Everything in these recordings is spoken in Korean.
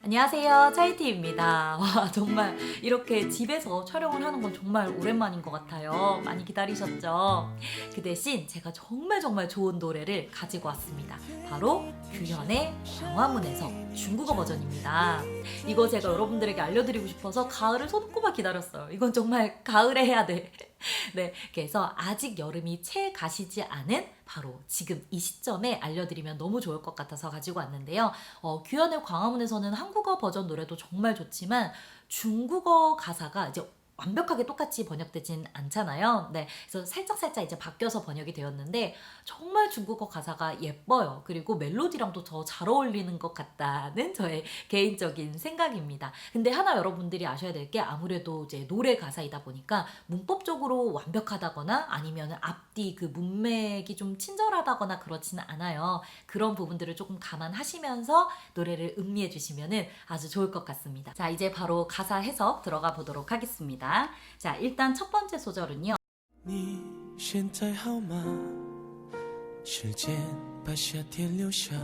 안녕하세요. 차이티입니다. 와, 정말 이렇게 집에서 촬영을 하는 건 정말 오랜만인 것 같아요. 많이 기다리셨죠? 그 대신 제가 정말 정말 좋은 노래를 가지고 왔습니다. 바로 규현의 광화문에서 중국어 버전입니다. 이거 제가 여러분들에게 알려드리고 싶어서 가을을 손꼽아 기다렸어요. 이건 정말 가을에 해야 돼. 네, 그래서 아직 여름이 채 가시지 않은 바로 지금 이 시점에 알려드리면 너무 좋을 것 같아서 가지고 왔는데요. 어, 규현의 광화문에서는 한국어 버전 노래도 정말 좋지만 중국어 가사가 이제 완벽하게 똑같이 번역되진 않잖아요. 네. 그래서 살짝살짝 이제 바뀌어서 번역이 되었는데 정말 중국어 가사가 예뻐요. 그리고 멜로디랑도 더 잘 어울리는 것 같다는 저의 개인적인 생각입니다. 근데 하나 여러분들이 아셔야 될 게 아무래도 이제 노래 가사이다 보니까 문법적으로 완벽하다거나 아니면 앞뒤 그 문맥이 좀 친절하다거나 그렇지는 않아요. 그런 부분들을 조금 감안하시면서 노래를 음미해 주시면 아주 좋을 것 같습니다. 자, 이제 바로 가사 해석 들어가 보도록 하겠습니다. 자, 일단 첫 번째 소절은요. 你现在好吗？时间把夏天留下。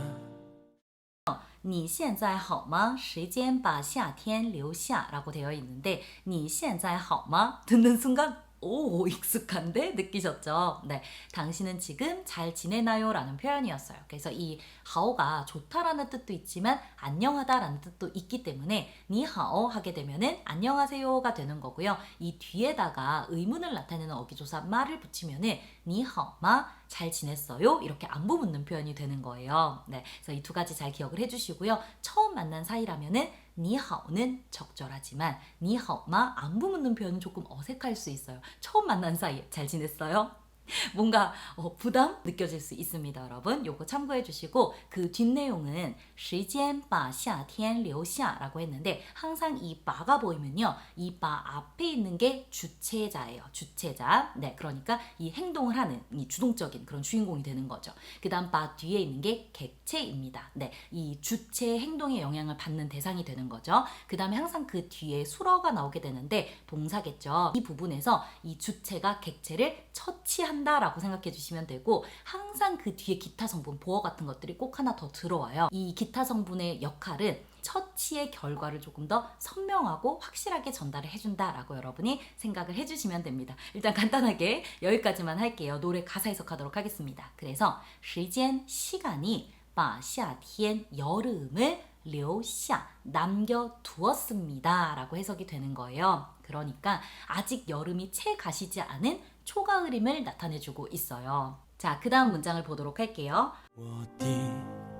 你现在好吗? 时间把夏天留下 라고 되어 있는데 你现在好吗? 듣는 순간 오 익숙한데 느끼셨죠? 네, 당신은 지금 잘 지내나요? 라는 표현이었어요. 그래서 이 하오가 좋다라는 뜻도 있지만 안녕하다라는 뜻도 있기 때문에 니하오 하게 되면은 안녕하세요가 되는 거고요. 이 뒤에다가 의문을 나타내는 어기조사 마를 붙이면은 니하오마 잘 지냈어요? 이렇게 안부 묻는 표현이 되는 거예요. 네, 그래서 이 두 가지 잘 기억을 해주시고요. 처음 만난 사이라면은 니하오는 적절하지만 니하오마 안부 묻는 표현은 조금 어색할 수 있어요. 처음 만난 사이 잘 지냈어요? 뭔가 어, 부담 느껴질 수 있습니다, 여러분. 요거 참고해 주시고 그 뒷내용은 时间把夏天留下라고 했는데 항상 이 바가 보이면요. 이 바 앞에 있는 게 주체자예요. 주체자. 네, 그러니까 이 행동을 하는 이 주동적인 그런 주인공이 되는 거죠. 그다음 바 뒤에 있는 게 객체입니다. 네, 이 주체 행동에 영향을 받는 대상이 되는 거죠. 그다음에 항상 그 뒤에 수러가 나오게 되는데 동사겠죠. 이 부분에서 이 주체가 객체를 처치 한다라고 생각해 주시면 되고 항상 그 뒤에 기타 성분 보어 같은 것들이 꼭 하나 더 들어와요. 이 기타 성분의 역할은 처치의 결과를 조금 더 선명하고 확실하게 전달을 해준다라고 여러분이 생각을 해주시면 됩니다. 일단 간단하게 여기까지만 할게요. 노래 가사 해석하도록 하겠습니다. 그래서 时间 시간이 把夏天 여름을 留下 남겨두었습니다. 라고 해석이 되는 거예요. 그러니까 아직 여름이 채 가시지 않은 초가을임을 나타내주고 있어요. 자, 그 다음 문장을 보도록 할게요. 我低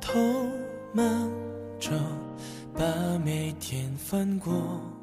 头忙着把每天翻过。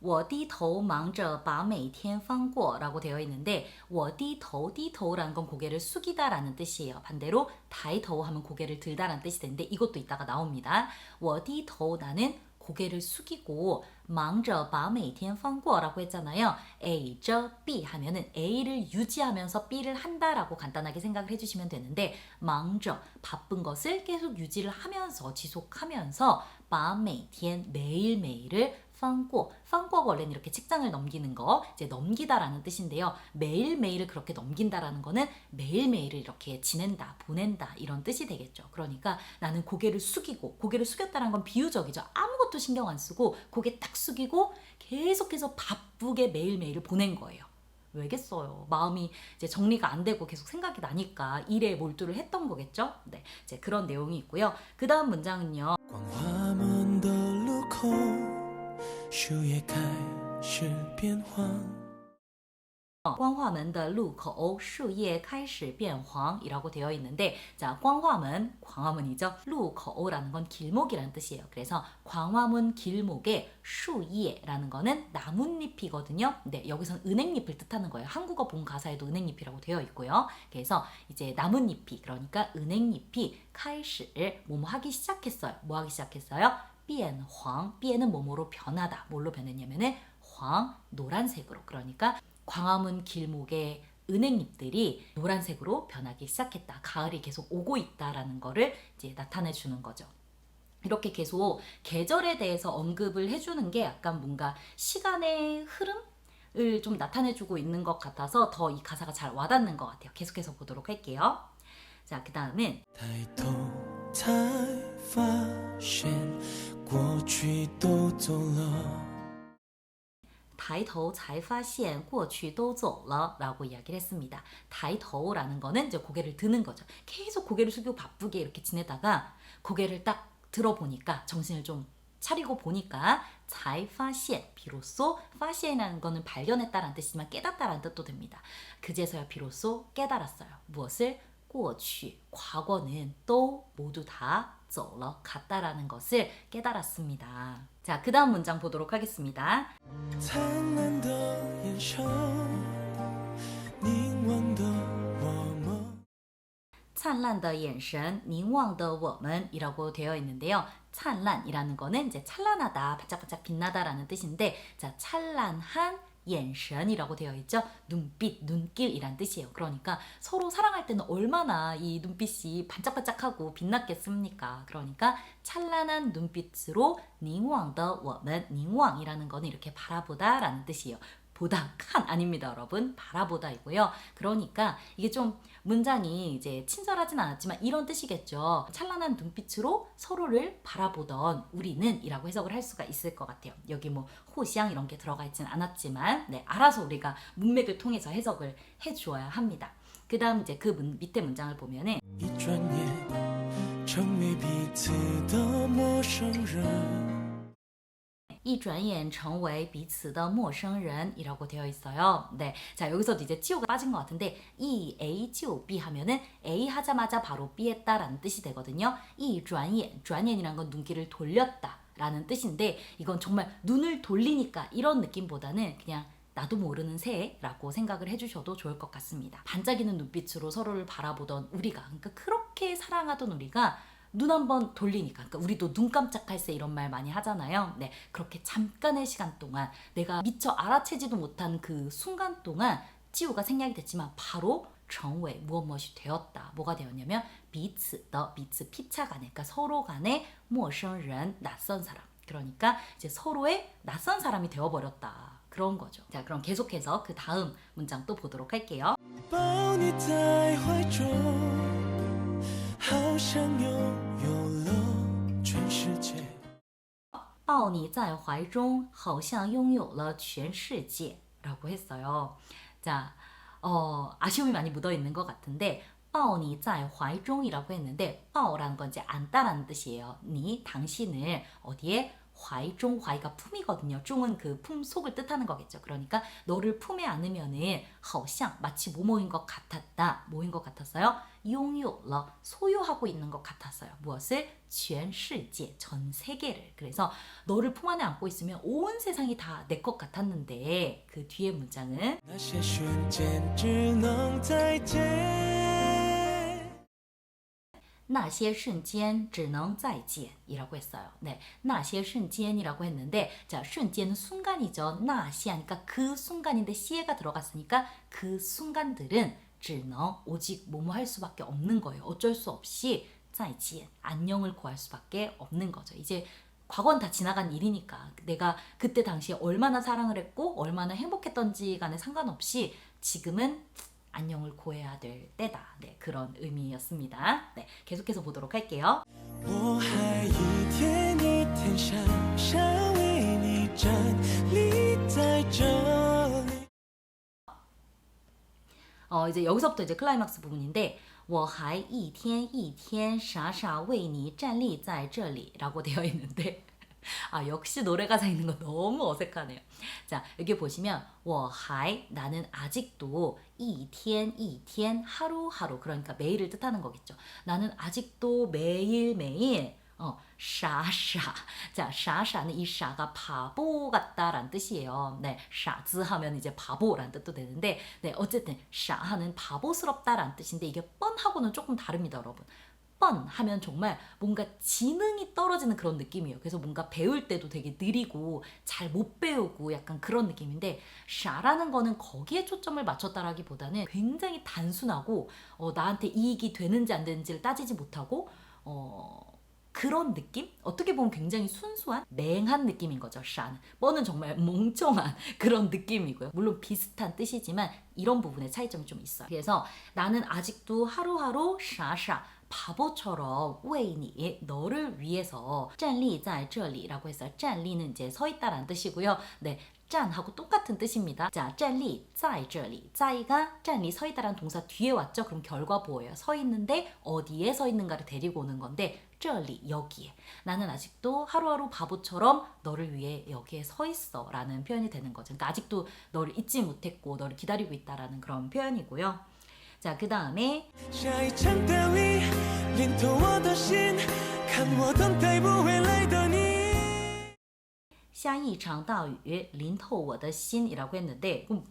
我低头忙着把每天翻过 라고 되어 있는데 我低头, 低头라는 건 고개를 숙이다라는 뜻이에요. 반대로 抬头 하면 고개를 들다라는 뜻이 되는데 이것도 이따가 나옵니다. 我低头 나는 고개를 숙이고 忙着把每天翻过 라고 했잖아요. A, 저, B 하면은 A를 유지하면서 B를 한다라고 간단하게 생각을 해주시면 되는데 忙着 바쁜 것을 계속 유지를 하면서 지속하면서 把每天 매일매일을 빵꼬, 빵꼬가 원래는 이렇게 직장을 넘기는 거, 이제 넘기다라는 뜻인데요. 매일매일을 그렇게 넘긴다라는 거는 매일매일을 이렇게 지낸다, 보낸다 이런 뜻이 되겠죠. 그러니까 나는 고개를 숙이고 고개를 숙였다는 건 비유적이죠. 아무것도 신경 안 쓰고 고개 딱 숙이고 계속해서 바쁘게 매일매일을 보낸 거예요. 왜겠어요. 마음이 이제 정리가 안 되고 계속 생각이 나니까 일에 몰두를 했던 거겠죠. 네, 이제 그런 내용이 있고요. 그 다음 문장은요. 光华门的路口，树叶开始变黄。光化门的路口树叶开始变黄이라고 되어 있는데 자 광화문 광화문이죠 루코라는 건 길목이라는 뜻이에요 그래서 광화문 길목에 수예라는 거는 나뭇잎이거든요 네 여기선 은행잎을 뜻하는 거예요 한국어 본 가사에도 은행잎이라고 되어 있고요 그래서 이제 나뭇잎이 그러니까 은행잎이 카이시를 뭐뭐 하기 시작했어요 뭐 하기 시작했어요 변, 황, 변은 뭐뭐로 변하다. 뭘로 변했냐면은 황, 노란색으로. 그러니까 광화문 길목에 은행잎들이 노란색으로 변하기 시작했다. 가을이 계속 오고 있다라는 거를 이제 나타내 주는 거죠. 이렇게 계속 계절에 대해서 언급을 해주는 게 약간 뭔가 시간의 흐름을 좀 나타내주고 있는 것 같아서 더 이 가사가 잘 와닿는 것 같아요. 계속해서 보도록 할게요. 자, 그 다음은 才发现， 过去都走了。抬头才发现过去都走了 라고 이야기를 했습니다. 抬头라는 거는 이제 고개를 드는 거죠. 계속 고개를 숙이고 바쁘게 이렇게 지내다가 고개를 딱 들어보니까 정신을 좀 차리고 보니까 才发现 비로소 发现이라는 거는 발견했다라는 뜻이지만 깨닫다라는 뜻도 됩니다. 그제서야 비로소 깨달았어요. 무엇을? 过去 과거는 또 모두 다 走了 갔다라는 것을 깨달았습니다. 자, 그 다음 문장 보도록 하겠습니다. 灿烂的眼神，凝望的我们。灿烂的眼神凝望的我们이라고 되어 있는데요. 찬란이라는 거는 이제 찬란하다, 반짝반짝 빛나다라는 뜻인데, 자, 찬란한 眼神이라고 되어 있죠. 눈빛, 눈길이란 뜻이에요. 그러니까 서로 사랑할 때는 얼마나 이 눈빛이 반짝반짝하고 빛났겠습니까? 그러니까 찬란한 눈빛으로 凝望的我们, 凝望이라는 거는 이렇게 바라보다라는 뜻이에요. 보다 칸 아닙니다, 여러분. 바라보다이고요. 그러니까 이게 좀 문장이 이제 친절하진 않았지만 이런 뜻이겠죠. 찬란한 눈빛으로 서로를 바라보던 우리는 이라고 해석을 할 수가 있을 것 같아요. 여기 뭐 호시양 이런 게 들어가 있진 않았지만 네, 알아서 우리가 문맥을 통해서 해석을 해 주어야 합니다. 그 다음 이제 그 문- 밑에 문장을 보면은 一转眼，成为彼此的陌生人。一转眼成为彼此的陌生人이라고 되어 있어요. 네. 자, 여기서도 이제 치오가 빠진 것 같은데 이 A 就 B 하면은 A 하자마자 바로 B 했다라는 뜻이 되거든요. 이 转眼, 转眼이란 건 눈길을 돌렸다 라는 뜻인데 이건 정말 눈을 돌리니까 이런 느낌보다는 그냥 나도 모르는 새라고 생각을 해주셔도 좋을 것 같습니다. 반짝이는 눈빛으로 서로를 바라보던 우리가, 그러니까 그렇게 사랑하던 우리가 눈 한번 돌리니까 그러니까 우리도 눈 깜짝할 새 이런 말 많이 하잖아요. 네, 그렇게 잠깐의 시간 동안 내가 미처 알아채지도 못한 그 순간 동안 찌우가 생략이 됐지만 바로 정외 무엇 무엇이 되었다. 뭐가 되었냐면 비츠 더 비츠 피차 간에 그러니까 서로 간에 모션은 낯선 사람. 그러니까 이제 서로의 낯선 사람이 되어 버렸다. 그런 거죠. 자, 그럼 계속해서 그 다음 문장 또 보도록 할게요. 抱你在怀中，好像拥有了全世界。抱你在怀中好像拥有了全世界라고 했어요. 자, 어, 아쉬움이 많이 묻어 있는 것 같은데 抱你在怀中이라고 했는데 抱라는 건 이제 안다라는 뜻이에요. 니 당신을 어디에 怀中 怀가 품이거든요. 중은 그 품속을 뜻하는 거겠죠. 그러니까 너를 품에 안으면은 好像 마치 뭐뭐인 것 같았다. 뭐인 것 같았어요? 拥有了 소유하고 있는 것 같았어요. 무엇을? 全世界 전 세계를. 그래서 너를 품 안에 안고 있으면 온 세상이 다 내 것 같았는데 그 뒤에 문장은 那些瞬间只能再见。那些瞬间只能再见이라고 했어요. 네, 那些瞬间이라고 했는데 자, 瞬间은 순간이죠. 那些 하니까 그 순간인데 시에가 들어갔으니까 그 순간들은 只能 오직 뭐뭐 할 수밖에 없는 거예요. 어쩔 수 없이 再见 안녕을 구할 수밖에 없는 거죠. 이제 과거는 다 지나간 일이니까 내가 그때 당시에 얼마나 사랑을 했고 얼마나 행복했던지 간에 상관없이 지금은 안녕을 구해야 될 때다. 네, 그런 의미였습니다. 네, 계속해서 보도록 할게요. 我还一天一天傻傻为你站立在这里。 어, 이제 여기서부터 이제 클라이막스 부분인데 我还一天一天傻傻为你站立在这里 라고 되어 있는데 아 역시 노래 가사 있는 거 너무 어색하네요. 자 여기 보시면 我还 나는 아직도 一天一天 하루하루 그러니까 매일을 뜻하는 거겠죠. 나는 아직도 매일 매일 어, 샤샤. 자, 샤샤는 이 샤가 바보 같다라는 뜻이에요. 네, 샤즈 하면 이제 바보라는 뜻도 되는데, 네, 어쨌든 샤하는 바보스럽다라는 뜻인데 이게 뻔하고는 조금 다릅니다, 여러분. 뻔 하면 정말 뭔가 지능이 떨어지는 그런 느낌이에요. 그래서 뭔가 배울 때도 되게 느리고 잘 못 배우고 약간 그런 느낌인데 샤라는 거는 거기에 초점을 맞췄다라기보다는 굉장히 단순하고 어, 나한테 이익이 되는지 안 되는지를 따지지 못하고 어, 그런 느낌? 어떻게 보면 굉장히 순수한 맹한 느낌인 거죠. 샤는 뻔은 정말 멍청한 그런 느낌이고요. 물론 비슷한 뜻이지만 이런 부분에 차이점이 좀 있어요. 그래서 나는 아직도 하루하루 샤샤 바보처럼 为你 너를 위해서 站立在这里라고 해서 站立는 이제 서 있다라는 뜻이고요. 네. 짠하고 똑같은 뜻입니다. 자, 站立在这里. 在가 站立서 있다라는 동사 뒤에 왔죠. 그럼 결과 보여요. 서 있는데 어디에 서 있는가를 데리고 오는 건데 这里 여기에 나는 아직도 하루하루 바보처럼 너를 위해 여기에 서 있어 라는 표현이 되는 거죠. 그러니까 아직도 너를 잊지 못했고 너를 기다리고 있다라는 그런 표현이고요. 자, 그 다음에 下一场大雨 淋透我的心，看我等待不回来的你。下一场大雨淋透我的心이라고 했는데 음,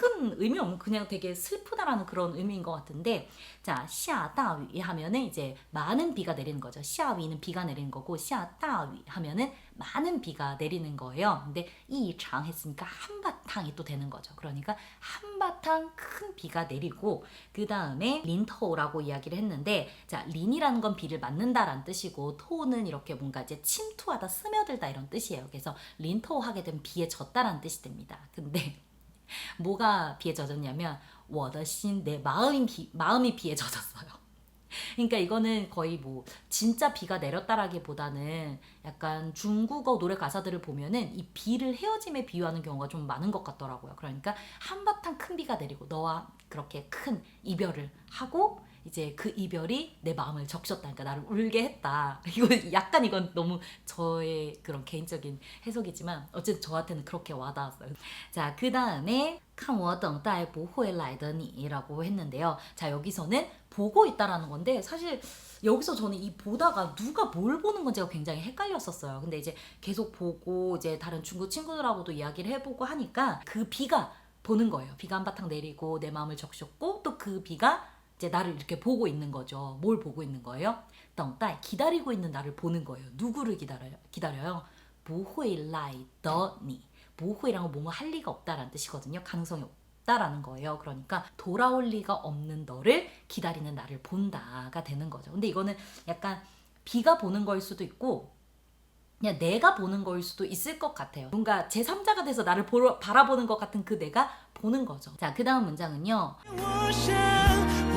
큰 의미 없는 그냥 되게 슬프다라는 그런 의미인 것 같은데 자 시아다위 하면은 이제 많은 비가 내리는 거죠. 시아위는 비가 내리는 거고 시아다위 하면은 많은 비가 내리는 거예요. 근데 이장 했으니까 한바탕이 또 되는 거죠. 그러니까 한바탕 큰 비가 내리고 그 다음에 린터오라고 이야기를 했는데 자 린이라는 건 비를 맞는다라는 뜻이고 토는 이렇게 뭔가 이제 침투하다 스며들다 이런 뜻이에요. 그래서 린터오 하게 되면 비에 젖다라는 뜻이 됩니다. 근데 뭐가 비에 젖었냐면 我的心 내 마음이 비, 마음이 비에 젖었어요. 그러니까 이거는 거의 뭐 진짜 비가 내렸다라기보다는 약간 중국어 노래 가사들을 보면은 이 비를 헤어짐에 비유하는 경우가 좀 많은 것 같더라고요. 그러니까 한바탕 큰 비가 내리고 너와 그렇게 큰 이별을 하고 이제 그 이별이 내 마음을 적셨다. 그러니까 나를 울게 했다. 이거 약간 이건 너무 저의 그런 개인적인 해석이지만 어쨌든 저한테는 그렇게 와닿았어요. 자, 그 다음에 看我等待不会来的你라고 했는데요. 자, 여기서는 보고 있다라는 건데 사실 여기서 저는 이 보다가 누가 뭘 보는 건지가 굉장히 헷갈렸었어요. 근데 이제 계속 보고 이제 다른 중국 친구들하고도 이야기를 해보고 하니까 그 비가 보는 거예요. 비가 한바탕 내리고 내 마음을 적셨고 또 그 비가 이제 나를 이렇게 보고 있는 거죠. 뭘 보고 있는 거예요? 等待 기다리고 있는 나를 보는 거예요. 누구를 기다려요? 기다려요. 不会来的你. 不会랑은 뭐뭐 할 리가 없다라는 뜻이거든요. 가능성이 없다라는 거예요. 그러니까 돌아올 리가 없는 너를 기다리는 나를 본다가 되는 거죠. 근데 이거는 약간 비가 보는 거일 수도 있고 그냥 내가 보는 거일 수도 있을 것 같아요. 뭔가 제3자가 돼서 나를 보러, 바라보는 것 같은 그 내가 보는 거죠. 자, 그 다음 문장은요. 我想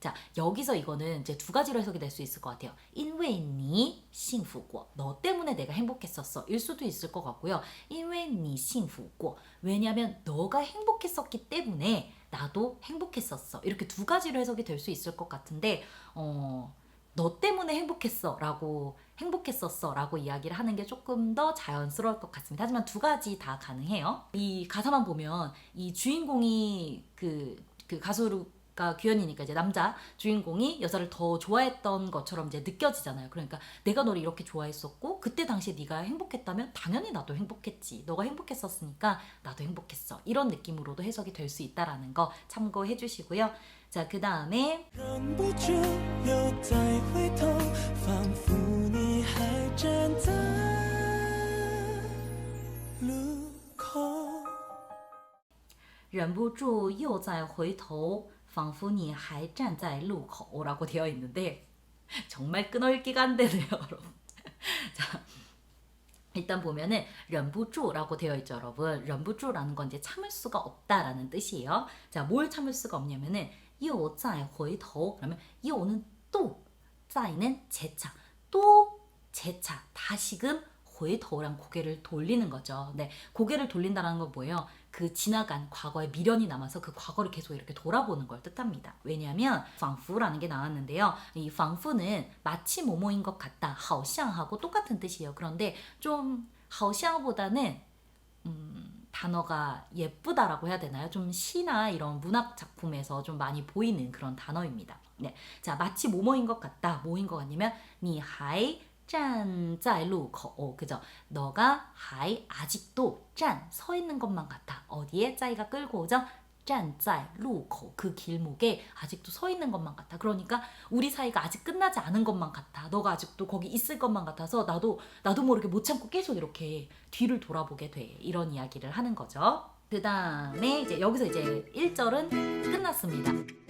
자, 여기서 이거는 이제 두 가지로 해석이 될 수 있을 것 같아요. 因为你幸福过. 너 때문에 내가 행복했었어. 일 수도 있을 것 같고요. 因为你幸福过. 왜냐면 너가 행복했었기 때문에 나도 행복했었어. 이렇게 두 가지로 해석이 될 수 있을 것 같은데 어, 너 때문에 행복했어 라고 행복했었어 라고 이야기를 하는 게 조금 더 자연스러울 것 같습니다. 하지만 두 가지 다 가능해요. 이 가사만 보면 이 주인공이 그, 그 가수 가 규현이니까 이제 남자 주인공이 여자를 더 좋아했던 것처럼 이제 느껴지잖아요. 그러니까 내가 너를 이렇게 좋아했었고 그때 당시에 네가 행복했다면 당연히 나도 행복했지. 너가 행복했었으니까 나도 행복했어. 이런 느낌으로도 해석이 될 수 있다라는 거 참고해 주시고요. 자, 그 다음에 忍不住又再回头，仿佛你还站在路口。忍不住又再回头， 仿佛你还站在路口라고 되어 있는데 정말 끊어읽기가 안 되네요, 여러분. 자, 일단 보면은 忍不住라고 되어 있죠, 여러분. 忍不住라는 건 이제 참을 수가 없다라는 뜻이에요. 자, 뭘 참을 수가 없냐면은 又再回头 그러면 又는 또, 再는 재차, 또 재차, 다시금 回头랑 고개를 돌리는 거죠. 네, 고개를 돌린다는 건 뭐예요? 그 지나간 과거의 미련이 남아서 그 과거를 계속 이렇게 돌아보는 걸 뜻합니다. 왜냐하면 仿佛라는 게 나왔는데요. 이 仿佛는 마치 뭐뭐인 것 같다, 好像하고 똑같은 뜻이에요. 그런데 좀 好像보다는 음, 단어가 예쁘다라고 해야 되나요? 좀 시나 이런 문학 작품에서 좀 많이 보이는 그런 단어입니다. 네, 자 마치 뭐뭐인 것 같다, 뭐인 것 같냐면 你还 站在路口 그죠? 너가 하이 아직도 짠 서 있는 것만 같아. 어디에 짜이가 끌고 오죠? 站在路口 그 길목에 아직도 서 있는 것만 같아. 그러니까 우리 사이가 아직 끝나지 않은 것만 같아. 너가 아직도 거기 있을 것만 같아서 나도 나도 모르게 못 참고 계속 이렇게 뒤를 돌아보게 돼. 이런 이야기를 하는 거죠. 그 다음에 이제 여기서 이제 1절은 끝났습니다.